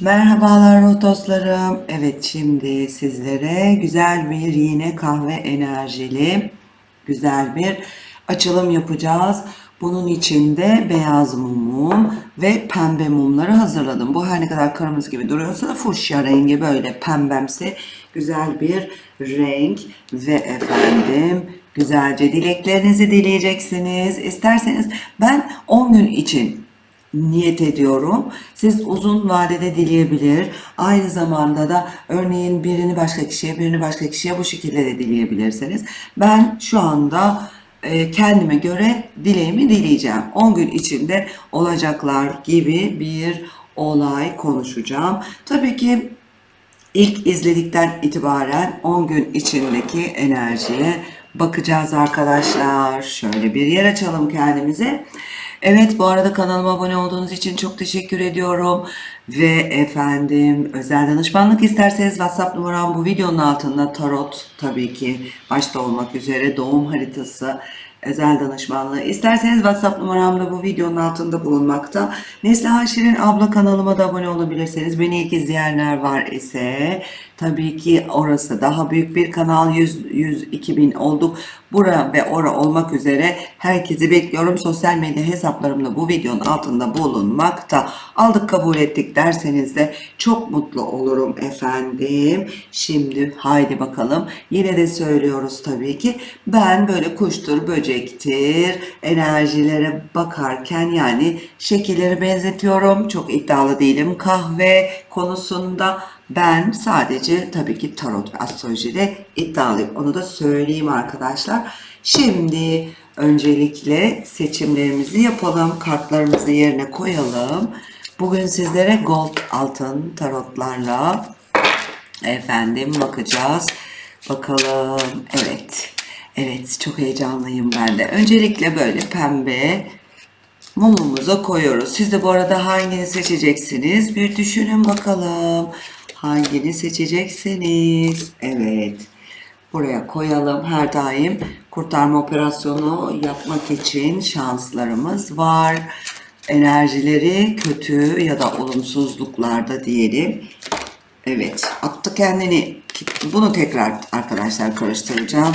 Merhabalar ruh dostlarım. Evet şimdi sizlere güzel bir yine kahve enerjili güzel bir açılım yapacağız. Bunun için de beyaz mumum ve pembe mumları hazırladım. Bu her ne kadar kırmızı gibi duruyorsa da fuşya rengi böyle pembemsi güzel bir renk ve efendim güzelce dileklerinizi dileyeceksiniz. İsterseniz ben 10 gün için niyet ediyorum. Siz uzun vadede dileyebilir. Aynı zamanda da örneğin birini başka kişiye, birini başka kişiye bu şekilde de dileyebilirsiniz. Ben şu anda e, kendime göre dileğimi dileyeceğim. 10 gün içinde olacaklar gibi bir olay konuşacağım. Tabii ki İlk izledikten itibaren 10 gün içindeki enerjiye bakacağız arkadaşlar. Şöyle bir yer açalım kendimize. Evet bu arada kanalıma abone olduğunuz için çok teşekkür ediyorum. Ve efendim özel danışmanlık isterseniz WhatsApp numaram bu videonun altında tarot tabii ki başta olmak üzere doğum haritası özel danışmanlığı. İsterseniz WhatsApp numaramda bu videonun altında bulunmakta. Neslihan Şirin abla kanalıma da abone olabilirseniz. Beni ilk izleyenler var ise tabii ki orası daha büyük bir kanal 100, 102 bin olduk. Bura ve ora olmak üzere herkesi bekliyorum. Sosyal medya hesaplarımda bu videonun altında bulunmakta. Aldık kabul ettik derseniz de çok mutlu olurum efendim. Şimdi haydi bakalım. Yine de söylüyoruz tabii ki. Ben böyle kuştur, böcektir, enerjilere bakarken yani şekilleri benzetiyorum. Çok iddialı değilim kahve konusunda. Ben sadece tabii ki tarot ve astrolojide iddialıyım. Onu da söyleyeyim arkadaşlar. Şimdi öncelikle seçimlerimizi yapalım. Kartlarımızı yerine koyalım. Bugün sizlere gold altın tarotlarla efendim bakacağız. Bakalım. Evet. Evet çok heyecanlıyım ben de. Öncelikle böyle pembe mumumuza koyuyoruz. Siz de bu arada hangini seçeceksiniz? Bir düşünün bakalım. Hangini seçeceksiniz? Evet. Buraya koyalım. Her daim kurtarma operasyonu yapmak için şanslarımız var. Enerjileri kötü ya da olumsuzluklarda diyelim. Evet. Attı kendini. Bunu tekrar arkadaşlar karıştıracağım.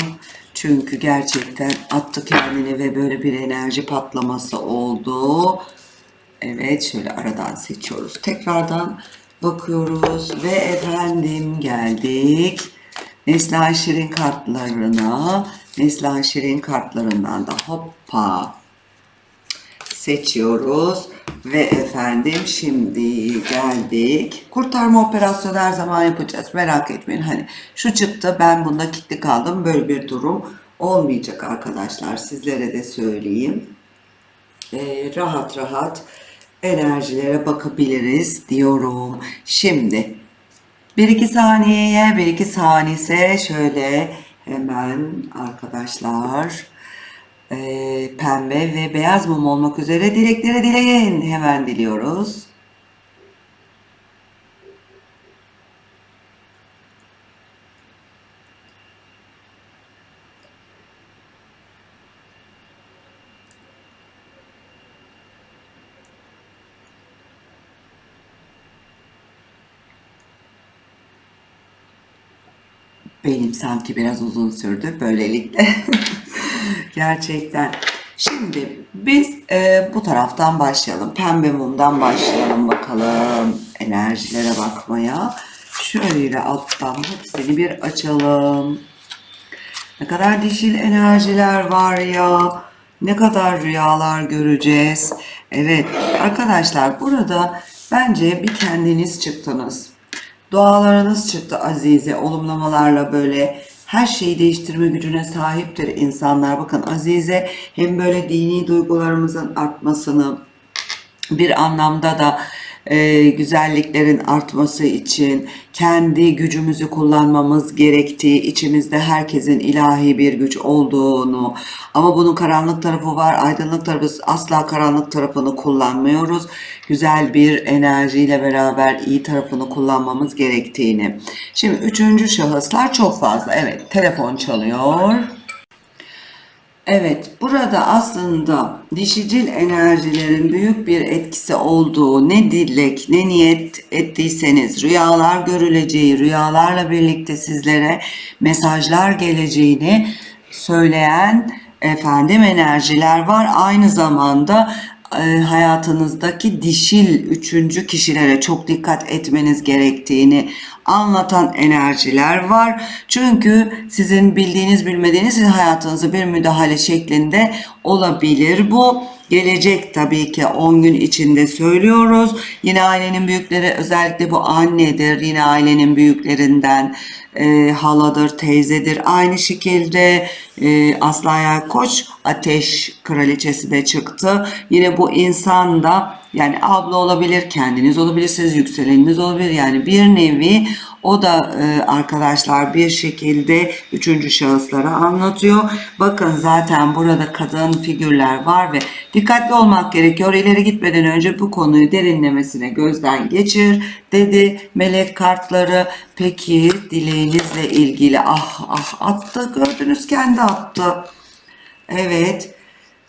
Çünkü gerçekten attı kendini ve böyle bir enerji patlaması oldu. Evet şöyle aradan seçiyoruz. Tekrardan bakıyoruz ve efendim geldik. Neslihan Şirin kartlarına. Neslihan Şirin kartlarından da hoppa seçiyoruz. Ve efendim şimdi geldik. Kurtarma operasyonu her zaman yapacağız. Merak etmeyin. Hani şu çıktı ben bunda kilitli kaldım. Böyle bir durum olmayacak arkadaşlar. Sizlere de söyleyeyim. Ee, rahat rahat enerjilere bakabiliriz diyorum. Şimdi bir iki saniyeye bir iki saniyese şöyle hemen arkadaşlar e, pembe ve beyaz mum olmak üzere dilekleri dileyin. Hemen diliyoruz. Benim sanki biraz uzun sürdü böylelikle. Gerçekten. Şimdi biz e, bu taraftan başlayalım. Pembe mumdan başlayalım bakalım. Enerjilere bakmaya. Şöyle alttan hepsini bir açalım. Ne kadar dişil enerjiler var ya. Ne kadar rüyalar göreceğiz. Evet arkadaşlar burada bence bir kendiniz çıktınız. Dualarınız çıktı Azize. Olumlamalarla böyle her şeyi değiştirme gücüne sahiptir insanlar. Bakın Azize hem böyle dini duygularımızın artmasını bir anlamda da e, güzelliklerin artması için kendi gücümüzü kullanmamız gerektiği, içimizde herkesin ilahi bir güç olduğunu ama bunun karanlık tarafı var, aydınlık tarafı asla karanlık tarafını kullanmıyoruz. Güzel bir enerjiyle beraber iyi tarafını kullanmamız gerektiğini. Şimdi üçüncü şahıslar çok fazla. Evet, telefon çalıyor. Evet, burada aslında dişicil enerjilerin büyük bir etkisi olduğu ne dilek ne niyet ettiyseniz rüyalar görüleceği, rüyalarla birlikte sizlere mesajlar geleceğini söyleyen efendim enerjiler var. Aynı zamanda hayatınızdaki dişil üçüncü kişilere çok dikkat etmeniz gerektiğini anlatan enerjiler var. Çünkü sizin bildiğiniz bilmediğiniz sizin hayatınıza bir müdahale şeklinde olabilir bu. Gelecek tabii ki 10 gün içinde söylüyoruz. Yine ailenin büyükleri özellikle bu annedir. Yine ailenin büyüklerinden e, haladır, teyzedir. Aynı şekilde e, Aslan Koç ateş kraliçesi de çıktı. Yine bu insan da yani abla olabilir, kendiniz olabilirsiniz, yükseleniniz olabilir. Yani bir nevi o da e, arkadaşlar bir şekilde üçüncü şahıslara anlatıyor. Bakın zaten burada kadın figürler var ve dikkatli olmak gerekiyor. İleri gitmeden önce bu konuyu derinlemesine gözden geçir dedi melek kartları. Peki dileğinizle ilgili ah ah attı gördünüz kendi attı. Evet.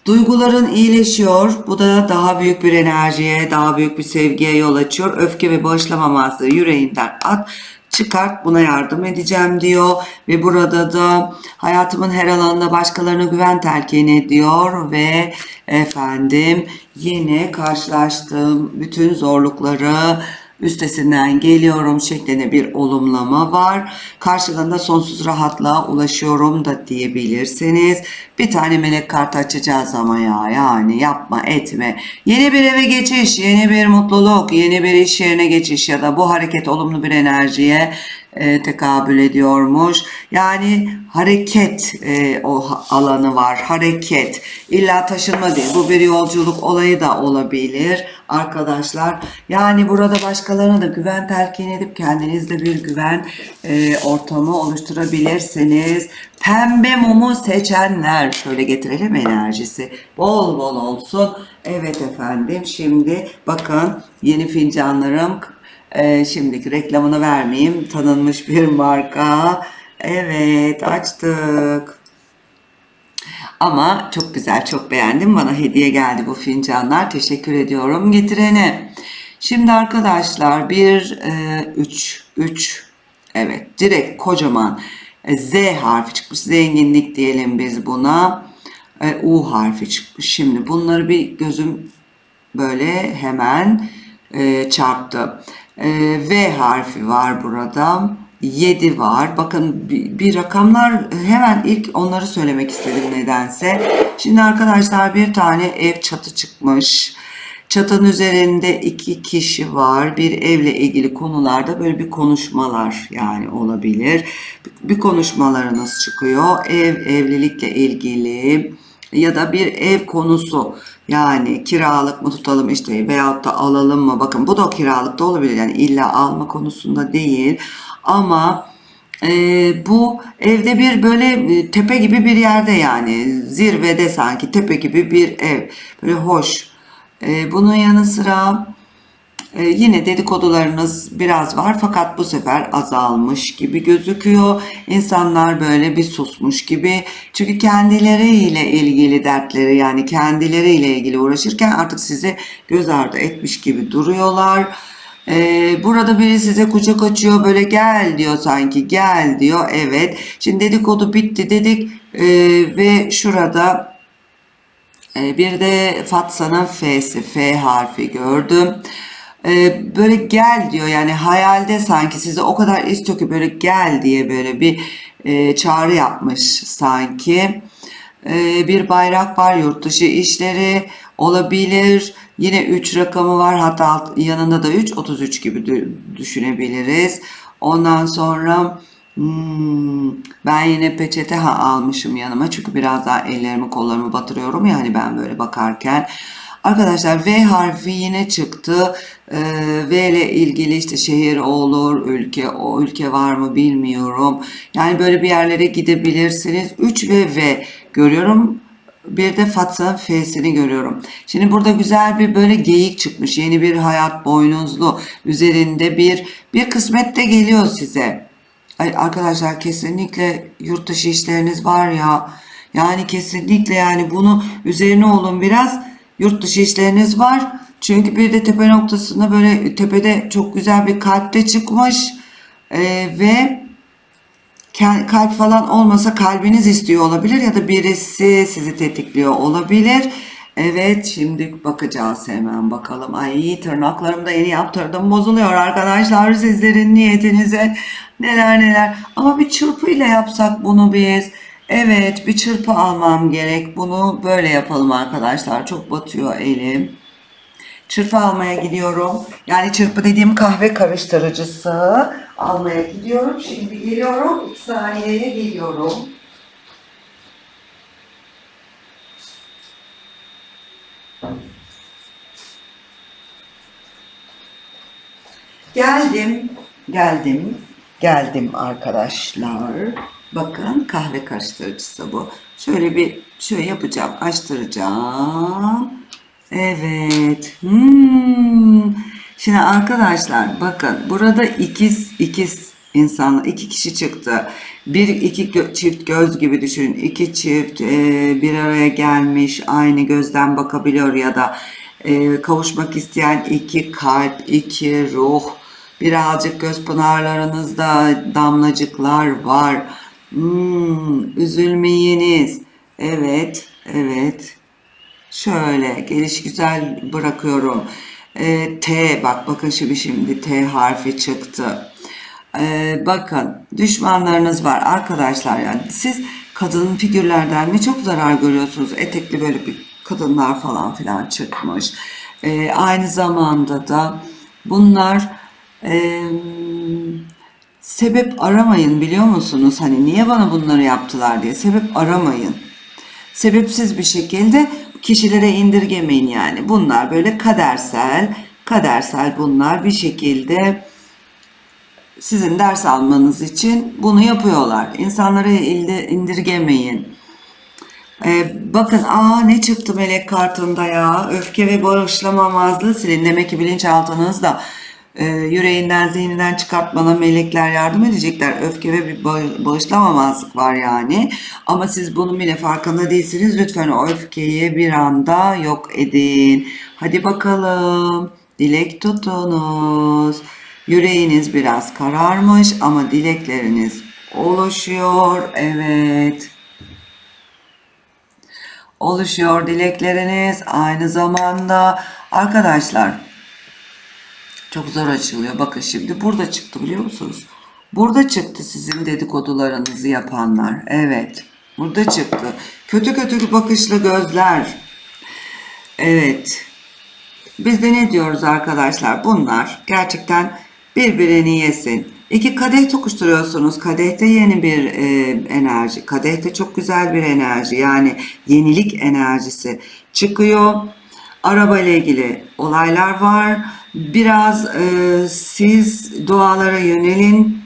Duyguların iyileşiyor. Bu da daha büyük bir enerjiye, daha büyük bir sevgiye yol açıyor. Öfke ve bağışlamamazlığı yüreğinden at çıkart buna yardım edeceğim diyor ve burada da hayatımın her alanında başkalarına güven telkin ediyor ve efendim yine karşılaştığım bütün zorlukları üstesinden geliyorum şeklinde bir olumlama var. Karşılığında sonsuz rahatlığa ulaşıyorum da diyebilirsiniz. Bir tane melek kart açacağız ama ya yani yapma etme. Yeni bir eve geçiş, yeni bir mutluluk, yeni bir iş yerine geçiş ya da bu hareket olumlu bir enerjiye e, tekabül ediyormuş. Yani hareket e, o alanı var. Hareket. İlla taşınma değil. Bu bir yolculuk olayı da olabilir arkadaşlar. Yani burada başkalarına da güven telkin edip kendinizde bir güven e, ortamı oluşturabilirsiniz. Pembe mumu seçenler şöyle getirelim enerjisi bol bol olsun. Evet efendim şimdi bakın yeni fincanlarım ee, şimdiki reklamını vermeyeyim. Tanınmış bir marka. Evet açtık. Ama çok güzel, çok beğendim. Bana hediye geldi bu fincanlar. Teşekkür ediyorum getirene. Şimdi arkadaşlar 1, 3, 3, evet direkt kocaman e, Z harfi çıkmış. Zenginlik diyelim biz buna. E, U harfi çıkmış. Şimdi bunları bir gözüm böyle hemen e, çarptı. E, v harfi var burada. 7 var. Bakın bir, bir rakamlar hemen ilk onları söylemek istedim nedense. Şimdi arkadaşlar bir tane ev çatı çıkmış. Çatının üzerinde iki kişi var. Bir evle ilgili konularda böyle bir konuşmalar yani olabilir. Bir konuşmalarınız çıkıyor. Ev, evlilikle ilgili ya da bir ev konusu yani kiralık mı tutalım işte veyahut da alalım mı? Bakın bu da kiralık da olabilir. Yani illa alma konusunda değil. Ama e, bu evde bir böyle e, tepe gibi bir yerde yani zirvede sanki tepe gibi bir ev. Böyle hoş. E, bunun yanı sıra ee, yine dedikodularınız biraz var fakat bu sefer azalmış gibi gözüküyor. İnsanlar böyle bir susmuş gibi. Çünkü kendileriyle ilgili dertleri yani kendileriyle ilgili uğraşırken artık sizi göz ardı etmiş gibi duruyorlar. Ee, burada biri size kucak açıyor böyle gel diyor sanki gel diyor evet. Şimdi dedikodu bitti dedik ee, ve şurada e, bir de Fatsa'nın F'si F harfi gördüm. Ee, böyle gel diyor yani hayalde sanki size o kadar istiyor ki böyle gel diye böyle bir e, çağrı yapmış sanki. Ee, bir bayrak var yurt dışı işleri olabilir. Yine 3 rakamı var hatta yanında da 3 33 gibi düşünebiliriz. Ondan sonra hmm, ben yine peçete ha, almışım yanıma çünkü biraz daha ellerimi kollarımı batırıyorum yani ben böyle bakarken. Arkadaşlar V harfi yine çıktı. Ee, v ile ilgili işte şehir olur, ülke, o ülke var mı bilmiyorum. Yani böyle bir yerlere gidebilirsiniz. 3 ve V görüyorum. Bir de Fatsa F'sini görüyorum. Şimdi burada güzel bir böyle geyik çıkmış. Yeni bir hayat boynuzlu. Üzerinde bir bir kısmet de geliyor size. Ay arkadaşlar kesinlikle yurt dışı işleriniz var ya Yani kesinlikle yani bunu üzerine olun biraz. Yurt dışı işleriniz var. Çünkü bir de tepe noktasında böyle tepede çok güzel bir kalpte çıkmış. Ee, ve kalp falan olmasa kalbiniz istiyor olabilir ya da birisi sizi tetikliyor olabilir. Evet şimdi bakacağız hemen bakalım. Ay tırnaklarımı da yeni yaptırdım bozuluyor arkadaşlar sizlerin niyetinize neler neler. Ama bir çırpıyla yapsak bunu biz. Evet bir çırpı almam gerek. Bunu böyle yapalım arkadaşlar. Çok batıyor elim. Çırpı almaya gidiyorum. Yani çırpı dediğim kahve karıştırıcısı almaya gidiyorum. Şimdi geliyorum. 2 saniyeye geliyorum. Geldim. Geldim. Geldim arkadaşlar. Bakın kahve karıştırıcısı bu. Şöyle bir şöyle yapacağım. Açtıracağım. Evet. Hmm. Şimdi arkadaşlar bakın burada ikiz ikiz insanlar iki kişi çıktı. Bir iki gö- çift göz gibi düşünün. İki çift e, bir araya gelmiş aynı gözden bakabiliyor ya da e, kavuşmak isteyen iki kalp, iki ruh. Birazcık göz pınarlarınızda damlacıklar var. Hmm, üzülmeyiniz. Evet, evet. Şöyle geliş güzel bırakıyorum. Ee, T bak bakın şimdi şimdi T harfi çıktı. Ee, bakın düşmanlarınız var arkadaşlar yani siz kadın figürlerden mi çok zarar görüyorsunuz? Etekli böyle bir kadınlar falan filan çıkmış. Ee, aynı zamanda da bunlar eee, sebep aramayın biliyor musunuz? Hani niye bana bunları yaptılar diye sebep aramayın sebepsiz bir şekilde kişilere indirgemeyin yani. Bunlar böyle kadersel, kadersel bunlar bir şekilde sizin ders almanız için bunu yapıyorlar. İnsanları ilde indirgemeyin. Ee, bakın aa ne çıktı melek kartında ya. Öfke ve bağışlamamazlığı silin. Demek ki bilinçaltınızda e, yüreğinden zihninden çıkartmana melekler yardım edecekler. Öfke ve bir bağ- bağışlamamazlık var yani. Ama siz bunun bile farkında değilsiniz. Lütfen o öfkeyi bir anda yok edin. Hadi bakalım. Dilek tutunuz. Yüreğiniz biraz kararmış ama dilekleriniz oluşuyor. Evet oluşuyor dilekleriniz. Aynı zamanda arkadaşlar çok zor açılıyor. Bakın şimdi burada çıktı biliyor musunuz? Burada çıktı sizin dedikodularınızı yapanlar. Evet. Burada çıktı. Kötü kötü bakışlı gözler. Evet. Biz de ne diyoruz arkadaşlar? Bunlar gerçekten birbirini yesin. İki kadeh tokuşturuyorsunuz. Kadehte yeni bir e, enerji. Kadehte çok güzel bir enerji. Yani yenilik enerjisi çıkıyor. Araba ile ilgili olaylar var. Biraz e, siz dualara yönelin.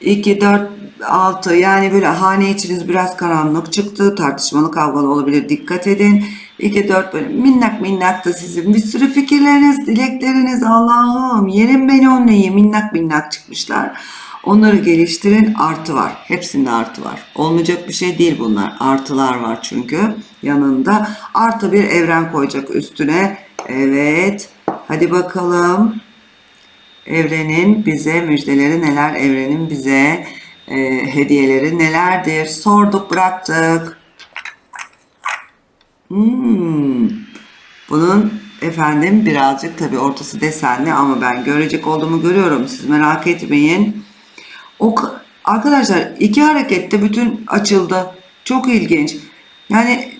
2, 4, 6 yani böyle hane içiniz biraz karanlık çıktı. Tartışmalı kavgalı olabilir. Dikkat edin. 2, 4 böyle minnak minnak da sizin bir sürü fikirleriniz, dilekleriniz Allah'ım yerim beni onlayı minnak minnak çıkmışlar. Onları geliştirin artı var. Hepsinde artı var. Olmayacak bir şey değil bunlar. Artılar var çünkü yanında. Artı bir evren koyacak üstüne. Evet. Hadi bakalım. Evrenin bize müjdeleri neler? Evrenin bize e, hediyeleri nelerdir? Sorduk bıraktık. Hmm. Bunun efendim birazcık tabii ortası desenli ama ben görecek olduğumu görüyorum. Siz merak etmeyin. O ka- arkadaşlar iki harekette bütün açıldı. Çok ilginç. Yani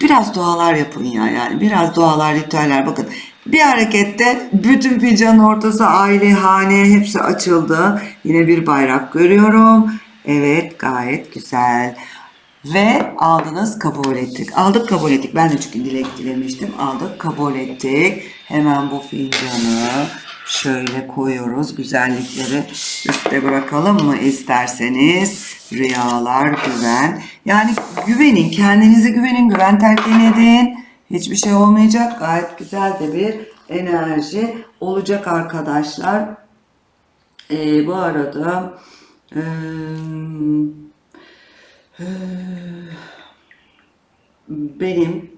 biraz dualar yapın ya yani biraz dualar ritüeller bakın. Bir harekette bütün fincanın ortası aile, hane hepsi açıldı. Yine bir bayrak görüyorum. Evet gayet güzel. Ve aldınız kabul ettik. Aldık kabul ettik. Ben de çünkü dilek dilemiştim. Aldık kabul ettik. Hemen bu fincanı şöyle koyuyoruz. Güzellikleri üstte bırakalım mı isterseniz. Rüyalar, güven. Yani güvenin. Kendinize güvenin. Güven telkin edin. Hiçbir şey olmayacak. Gayet güzel de bir enerji olacak arkadaşlar. Ee, bu arada eee benim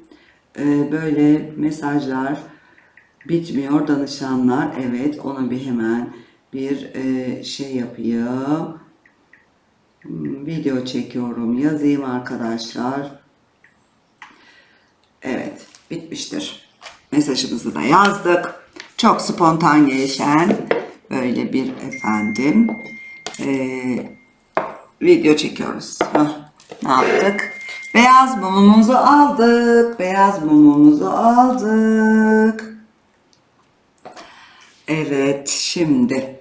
e, böyle mesajlar bitmiyor danışanlar. Evet ona bir hemen bir e, şey yapayım. Video çekiyorum. Yazayım arkadaşlar. Evet bitmiştir. Mesajımızı da yazdık. Çok spontan gelişen böyle bir efendim e, video çekiyoruz. Hah, ne yaptık? Beyaz mumumuzu aldık. Beyaz mumumuzu aldık. Evet, şimdi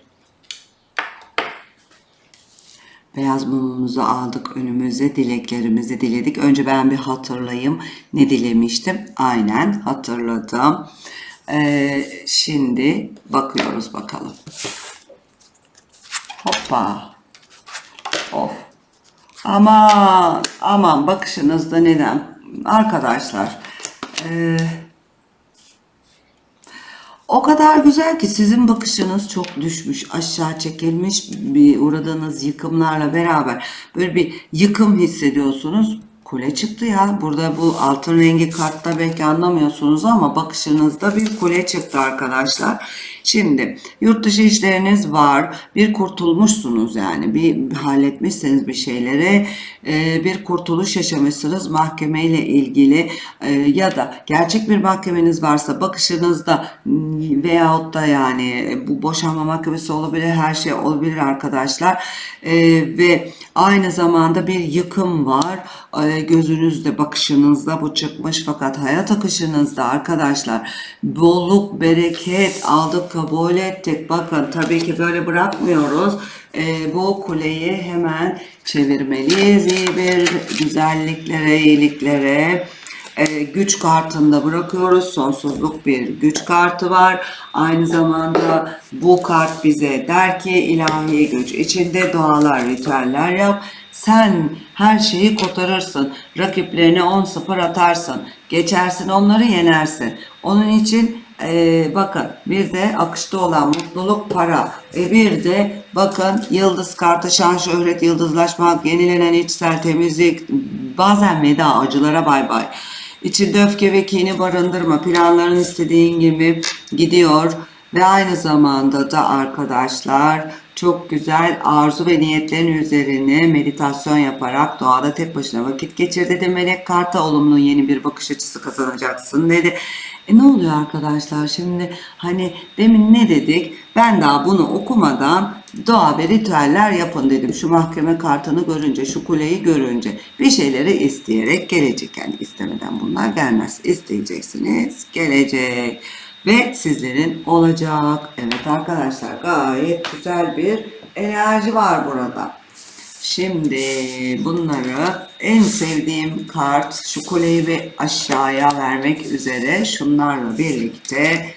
beyaz mumumuzu aldık önümüze, dileklerimizi diledik. Önce ben bir hatırlayayım ne dilemiştim. Aynen hatırladım. Ee, şimdi bakıyoruz bakalım. Hoppa. Of. Aman, aman bakışınızda neden? Arkadaşlar, eee, o kadar güzel ki sizin bakışınız çok düşmüş, aşağı çekilmiş bir uğradığınız yıkımlarla beraber böyle bir yıkım hissediyorsunuz. Kule çıktı ya. Burada bu altın rengi kartta belki anlamıyorsunuz ama bakışınızda bir kule çıktı arkadaşlar. Şimdi yurt dışı işleriniz var. Bir kurtulmuşsunuz yani. Bir halletmişseniz bir şeyleri. e, bir kurtuluş yaşamışsınız mahkemeyle ilgili e, ya da gerçek bir mahkemeniz varsa bakışınızda veyahut da yani bu boşanma mahkemesi olabilir her şey olabilir arkadaşlar E, ve aynı zamanda bir yıkım var E, gözünüzde bakışınızda bu çıkmış fakat hayat akışınızda arkadaşlar bolluk bereket aldık kabul ettik bakın tabii ki böyle bırakmıyoruz E, bu kuleyi hemen çevirmeliyiz iyi bir güzelliklere iyiliklere e, güç kartında bırakıyoruz. Sonsuzluk bir güç kartı var. Aynı zamanda bu kart bize der ki ilahi güç içinde dualar, ritüeller yap. Sen her şeyi kotarırsın. Rakiplerine 10-0 atarsın. Geçersin onları yenersin. Onun için e, bakın bir de akışta olan mutluluk para. E, bir de bakın yıldız kartı şan şöhret yıldızlaşmak yenilenen içsel temizlik bazen veda acılara bay bay. İçinde öfke ve kini barındırma. Planların istediğin gibi gidiyor. Ve aynı zamanda da arkadaşlar çok güzel arzu ve niyetlerin üzerine meditasyon yaparak doğada tek başına vakit geçir dedi. Melek karta olumlu yeni bir bakış açısı kazanacaksın dedi. E ne oluyor arkadaşlar şimdi hani demin ne dedik? Ben daha bunu okumadan dua ve ritüeller yapın dedim. Şu mahkeme kartını görünce, şu kuleyi görünce bir şeyleri isteyerek gelecek. Yani istemeden bunlar gelmez. İsteyeceksiniz, gelecek ve sizlerin olacak. Evet arkadaşlar gayet güzel bir enerji var burada. Şimdi bunları en sevdiğim kart şu kuleyi bir aşağıya vermek üzere şunlarla birlikte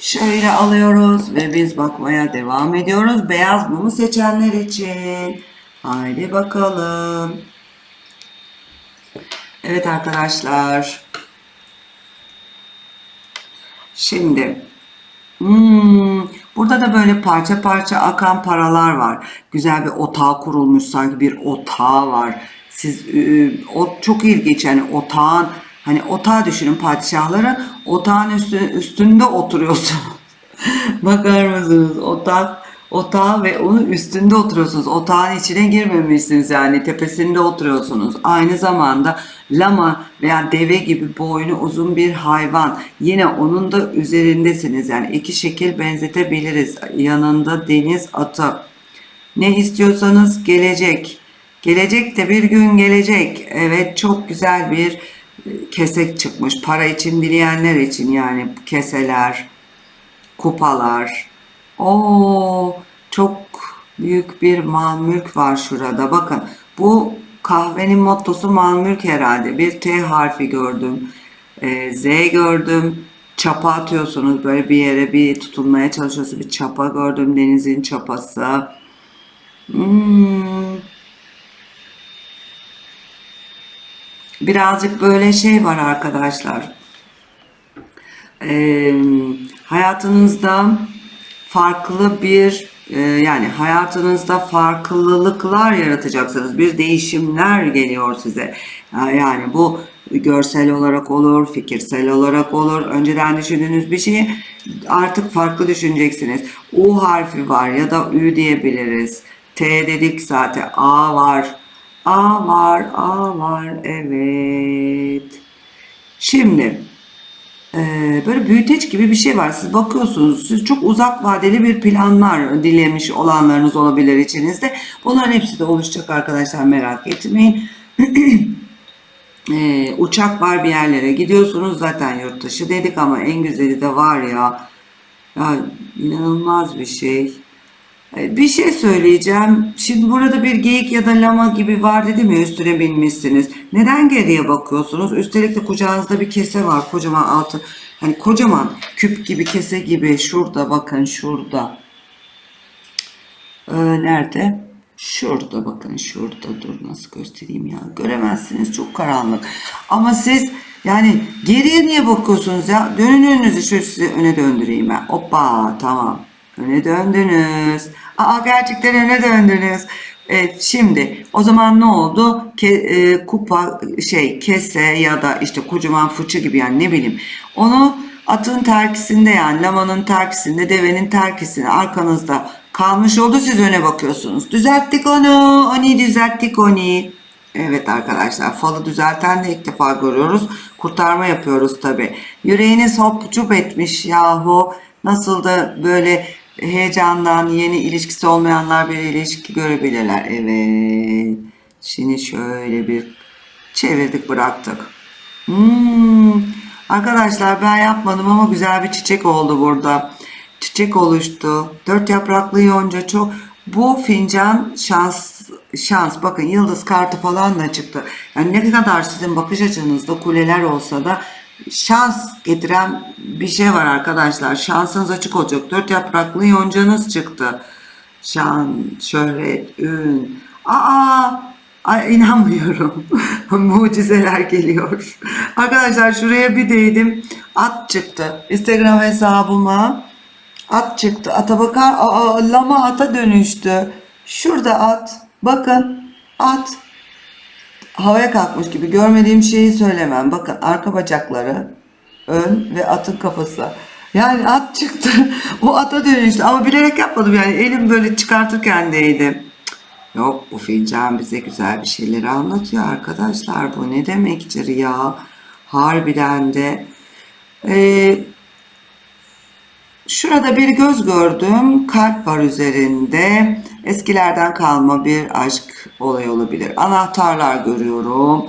şöyle alıyoruz ve biz bakmaya devam ediyoruz. Beyaz mumu seçenler için. Haydi bakalım. Evet arkadaşlar. Şimdi hmm, burada da böyle parça parça akan paralar var. Güzel bir otağı kurulmuş sanki bir otağı var. Siz e, o çok ilginç yani otağın hani otağı düşünün padişahların otağın üstü, üstünde oturuyorsunuz. Bakar mısınız? Otak otağı ve onun üstünde oturuyorsunuz. Otağın içine girmemişsiniz yani tepesinde oturuyorsunuz. Aynı zamanda lama veya deve gibi boynu uzun bir hayvan. Yine onun da üzerindesiniz. Yani iki şekil benzetebiliriz. Yanında deniz atı. Ne istiyorsanız gelecek. Gelecek de bir gün gelecek. Evet çok güzel bir e, kesek çıkmış. Para için dileyenler için yani keseler, kupalar. Oo, çok büyük bir mal mülk var şurada. Bakın bu kahvenin mottosu mal mülk herhalde. Bir T harfi gördüm. Ee, Z gördüm. Çapa atıyorsunuz böyle bir yere bir tutunmaya çalışıyorsunuz. Bir çapa gördüm. Denizin çapası. Hmm. Birazcık böyle şey var arkadaşlar. Ee, hayatınızda farklı bir e, yani hayatınızda farklılıklar yaratacaksınız. Bir değişimler geliyor size. Yani bu görsel olarak olur, fikirsel olarak olur. Önceden düşündüğünüz bir şeyi artık farklı düşüneceksiniz. U harfi var ya da Ü diyebiliriz. T dedik zaten. A var. A var, A var. Evet. Şimdi ee, böyle büyüteç gibi bir şey var. Siz bakıyorsunuz, siz çok uzak vadeli bir planlar dilemiş olanlarınız olabilir içinizde. Bunların hepsi de oluşacak arkadaşlar merak etmeyin. Ee, uçak var bir yerlere gidiyorsunuz zaten yurt dışı dedik ama en güzeli de var ya. Ya inanılmaz bir şey. Ee, Bir şey söyleyeceğim. Şimdi burada bir geyik ya da lama gibi var dedim ya üstüne binmişsiniz. Neden geriye bakıyorsunuz? Üstelik de kucağınızda bir kese var. Kocaman altı. Hani kocaman küp gibi kese gibi. Şurada bakın şurada. Ee, nerede? Şurada bakın şurada dur nasıl göstereyim ya. Göremezsiniz çok karanlık. Ama siz yani geriye niye bakıyorsunuz ya? Dönün önünüzü şöyle size öne döndüreyim ben. Hoppa tamam. Öne döndünüz. Aa gerçekten öne döndünüz. Evet şimdi o zaman ne oldu? Ke, e, kupa şey kese ya da işte kocaman fıçı gibi yani ne bileyim. Onu atın terkisinde yani lamanın terkisinde devenin terkisinde arkanızda kalmış oldu siz öne bakıyorsunuz. Düzelttik onu. Onu düzelttik onu. Evet arkadaşlar falı düzelten de ilk defa görüyoruz. Kurtarma yapıyoruz tabi. Yüreğiniz hop cup etmiş yahu. Nasıl da böyle heyecandan yeni ilişkisi olmayanlar bir ilişki görebilirler. Evet. Şimdi şöyle bir çevirdik bıraktık. Hmm. Arkadaşlar ben yapmadım ama güzel bir çiçek oldu burada. Çiçek oluştu. Dört yapraklı yonca çok. Bu fincan şans şans. Bakın yıldız kartı falan da çıktı. Yani ne kadar sizin bakış açınızda kuleler olsa da şans getiren bir şey var arkadaşlar. Şansınız açık olacak. Dört yapraklı yoncanız çıktı. Şan, şöhret, ün. Aa, ay inanmıyorum. Mucizeler geliyor. Arkadaşlar şuraya bir değdim. At çıktı. Instagram hesabıma at çıktı. Ata bakar. Aa, lama ata dönüştü. Şurada at. Bakın at. Havaya kalkmış gibi. Görmediğim şeyi söylemem. Bakın arka bacakları, ön ve atın kafası. Yani at çıktı. o ata dönüştü. Ama bilerek yapmadım yani. Elim böyle çıkartırken değdi. Yok bu fincan bize güzel bir şeyleri anlatıyor arkadaşlar. Bu ne demektir ya? Harbiden de. Ee, şurada bir göz gördüm. Kalp var üzerinde. Eskilerden kalma bir aşk olayı olabilir. Anahtarlar görüyorum.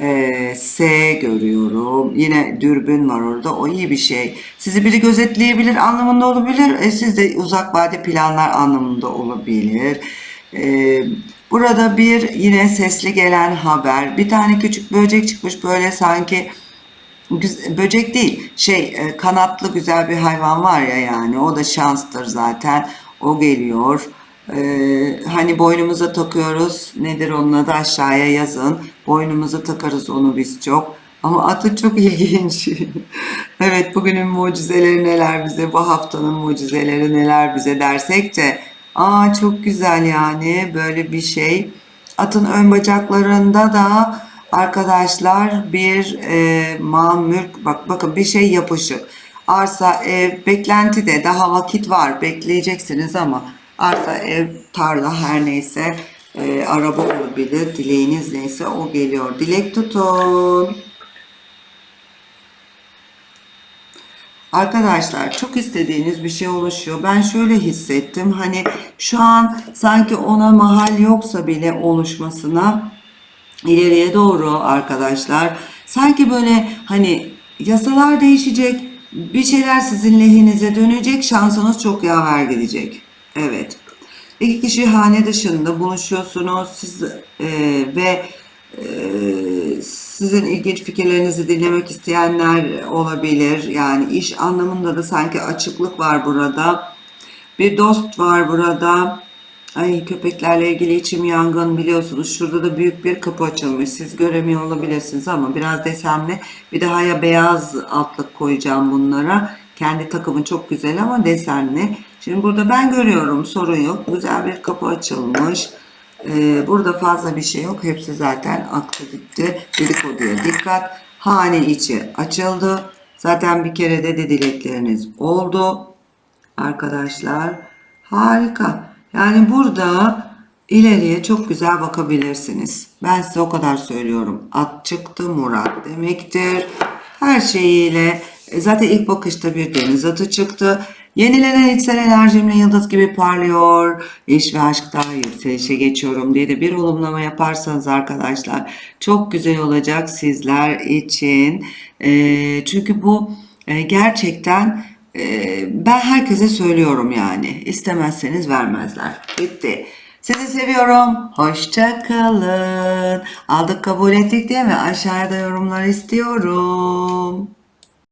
Ee, S görüyorum. Yine dürbün var orada. O iyi bir şey. Sizi biri gözetleyebilir anlamında olabilir. E, siz de uzak vade planlar anlamında olabilir. Ee, burada bir yine sesli gelen haber. Bir tane küçük böcek çıkmış böyle sanki böcek değil şey e, kanatlı güzel bir hayvan var ya yani o da şanstır zaten. O geliyor. Ee, hani boynumuza takıyoruz. Nedir onun adı aşağıya yazın. Boynumuza takarız onu biz çok. Ama atı çok ilginç. evet bugünün mucizeleri neler bize, bu haftanın mucizeleri neler bize dersek de aa çok güzel yani böyle bir şey. Atın ön bacaklarında da arkadaşlar bir e, mal mülk bak bakın bir şey yapışık. Arsa, ev, beklenti de daha vakit var bekleyeceksiniz ama arsa, ev, tarla her neyse e, araba olabilir. Dileğiniz neyse o geliyor. Dilek tutun. Arkadaşlar çok istediğiniz bir şey oluşuyor. Ben şöyle hissettim. Hani şu an sanki ona mahal yoksa bile oluşmasına ileriye doğru arkadaşlar. Sanki böyle hani yasalar değişecek. Bir şeyler sizin lehinize dönecek. Şansınız çok yaver gidecek. Evet. İki kişi hane dışında buluşuyorsunuz siz e, ve e, sizin ilginç fikirlerinizi dinlemek isteyenler olabilir. Yani iş anlamında da sanki açıklık var burada. Bir dost var burada. Ay köpeklerle ilgili içim yangın biliyorsunuz. Şurada da büyük bir kapı açılmış. Siz göremiyor olabilirsiniz ama biraz desenli. Bir daha ya beyaz altlık koyacağım bunlara. Kendi takımı çok güzel ama desenli. Şimdi burada ben görüyorum sorun yok. Güzel bir kapı açılmış. Ee, burada fazla bir şey yok. Hepsi zaten aktı gitti. Dedikoduya dikkat. Hane içi açıldı. Zaten bir kere de dilekleriniz oldu. Arkadaşlar harika. Yani burada ileriye çok güzel bakabilirsiniz. Ben size o kadar söylüyorum. At çıktı Murat demektir. Her şeyiyle e, zaten ilk bakışta bir deniz atı çıktı. Yenilenen içsel enerjimle yıldız gibi parlıyor. İş ve aşkta yükselişe geçiyorum diye de bir olumlama yaparsanız arkadaşlar çok güzel olacak sizler için. E, çünkü bu e, gerçekten ben herkese söylüyorum yani. İstemezseniz vermezler. Bitti. Sizi seviyorum. Hoşça kalın. Aldık kabul ettik değil mi? Aşağıda yorumlar istiyorum.